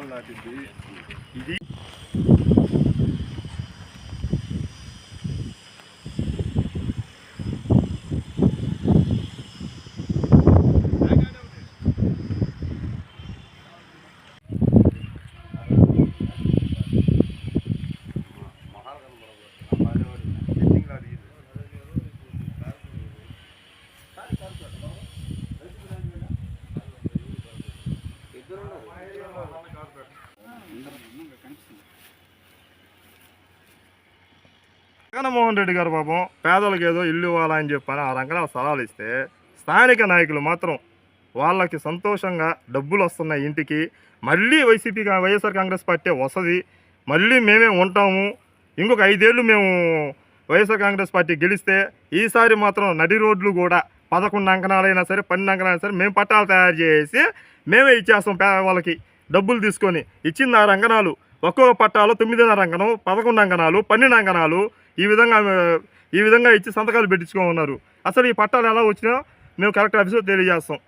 ఆ నాటింది. ఇది జగన్మోహన్ రెడ్డి గారు పాపం పేదలకు ఏదో ఇల్లు ఇవ్వాలని చెప్పని ఆ రంగనాల స్థలాలు ఇస్తే స్థానిక నాయకులు మాత్రం వాళ్ళకి సంతోషంగా డబ్బులు వస్తున్నాయి ఇంటికి. మళ్ళీ వైసీపీ వైఎస్ఆర్ కాంగ్రెస్ పార్టీ వస్తుంది. మళ్ళీ మేమే ఉంటాము. ఇంకొక ఐదేళ్ళు మేము వైఎస్ఆర్ కాంగ్రెస్ పార్టీ గెలిస్తే ఈసారి మాత్రం నడి రోడ్లు కూడా పదకొండు అంకణాలైనా సరే పన్నెండు అంకణాలైనా సరే మేము పట్టాలు తయారు చేసి మేమే ఇచ్చేస్తాం పే వాళ్ళకి. డబ్బులు తీసుకొని ఇచ్చింది ఆ రంగనాలు ఒక్కొక్క పట్టాలు తొమ్మిదిన్నర అంగనం పదకొండు అంగనాలు పన్నెండు అంగనాలు ఈ విధంగా ఈ విధంగా ఇచ్చి సంతకాలు పెట్టించుకోమన్నారు. అసలు ఈ పట్టాలు ఎలా వచ్చినా మేము కరెక్ట్ ఆఫీసులో తెలియజేస్తాం.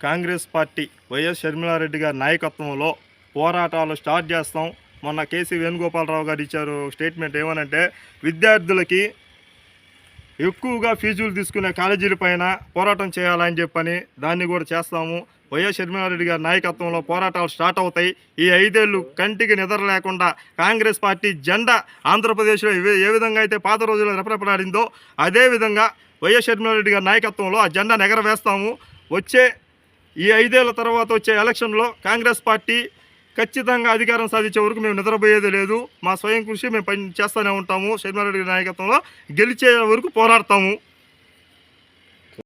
కాంగ్రెస్ పార్టీ వైఎస్ షర్మిలారెడ్డి గారి నాయకత్వంలో పోరాటాలు స్టార్ట్ చేస్తాం. మొన్న కేసీ వేణుగోపాలరావు గారు ఇచ్చారు స్టేట్మెంట్ ఏమనంటే విద్యార్థులకి ఎక్కువగా ఫీజులు తీసుకునే కాలేజీల పైన పోరాటం చేయాలని చెప్పని దాన్ని కూడా చేస్తాము. వైఎస్ షర్మిలారెడ్డి గారి నాయకత్వంలో పోరాటాలు స్టార్ట్ అవుతాయి. ఈ ఐదేళ్ళు కంటికి నిద్ర లేకుండా కాంగ్రెస్ పార్టీ జెండా ఆంధ్రప్రదేశ్లో ఏ- విధంగా అయితే పాత రోజుల్లో రెపరెపడాడిందో అదే విధంగా వైఎస్ షర్మిలారెడ్డి గారి నాయకత్వంలో ఆ జెండా ఎగరవేస్తాము వచ్చే ఈ ఐదేళ్ళ తర్వాత వచ్చే ఎలక్షన్లో కాంగ్రెస్ పార్టీ ఖచ్చితంగా అధికారం సాధించే వరకు మేము నిద్రపోయేది లేదు. మా స్వయం కృషి మేము పని చేస్తూనే ఉంటాము. శర్మారెడ్డి నాయకత్వంలో గెలిచే వరకు పోరాడతాము.